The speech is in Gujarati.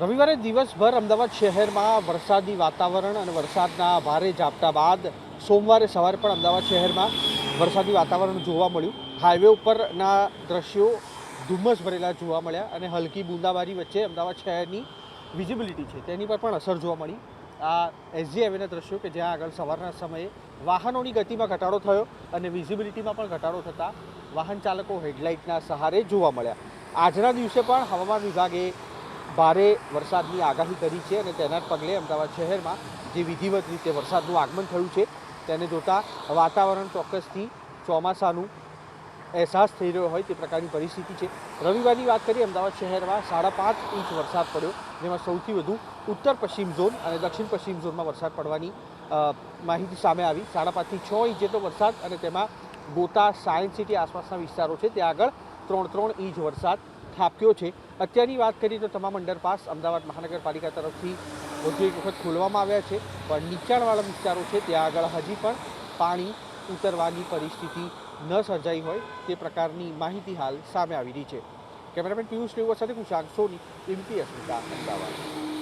રવિવારે દિવસભર અમદાવાદ શહેરમાં વરસાદી વાતાવરણ અને વરસાદના ભારે ઝાપટા બાદ સોમવારે સવારે પણ અમદાવાદ શહેરમાં વરસાદી વાતાવરણ જોવા મળ્યું. હાઈવે ઉપરના દ્રશ્યો ધુમ્મસ ભરેલા જોવા મળ્યા અને હલકી બૂંદાબારી વચ્ચે અમદાવાદ શહેરની વિઝિબિલિટી છે તેની પર પણ અસર જોવા મળી. આ એસજી હાઈવેના દ્રશ્યો કે જ્યાં આગળ સવારના સમયે વાહનોની ગતિમાં ઘટાડો થયો અને વિઝિબિલિટીમાં પણ ઘટાડો થતાં વાહન ચાલકો હેડલાઇટના સહારે જોવા મળ્યા. આજના દિવસે પણ હવામાન વિભાગે ભારે વરસાદની આગાહી કરી છે અને તેના પગલે અમદાવાદ શહેરમાં જે વિધિવત રીતે વરસાદનું આગમન થયું છે, તેને જોતાં વાતાવરણ ચોક્કસથી ચોમાસાનું અહેસાસ થઈ રહ્યો હોય તે પ્રકારની પરિસ્થિતિ છે. રવિવારની વાત કરીએ, અમદાવાદ શહેરમાં સાડા પાંચ ઇંચ વરસાદ પડ્યો, જેમાં સૌથી વધુ ઉત્તર પશ્ચિમ ઝોન અને દક્ષિણ પશ્ચિમ ઝોનમાં વરસાદ પડવાની માહિતી સામે આવી. સાડા પાંચથી છ ઇંચ જેટલો વરસાદ અને તેમાં ગોતા સાયન્સ સિટી આસપાસના વિસ્તારો છે. ત્યાં આગળ ત્રણ ત્રણ ઇંચ વરસાદ ખાબક્યો છે. અત્યારની વાત કરીએ તો તમામ અંડરપાસ અમદાવાદ મહાનગરપાલિકા તરફથી વધુ એક વખત ખોલવામાં આવ્યા છે. પણ નીચાણવાળા વિસ્તારો છે, ત્યાં આગળ હજી પણ પાણી ઉતરવાની પરિસ્થિતિ ન સર્જાઈ હોય તે પ્રકારની માહિતી હાલ સામે આવી રહી છે. કેમેરામેન પિયુષ રેવર સાથે કુશાંક સોની, એમપી અસ્મિતા, અમદાવાદ.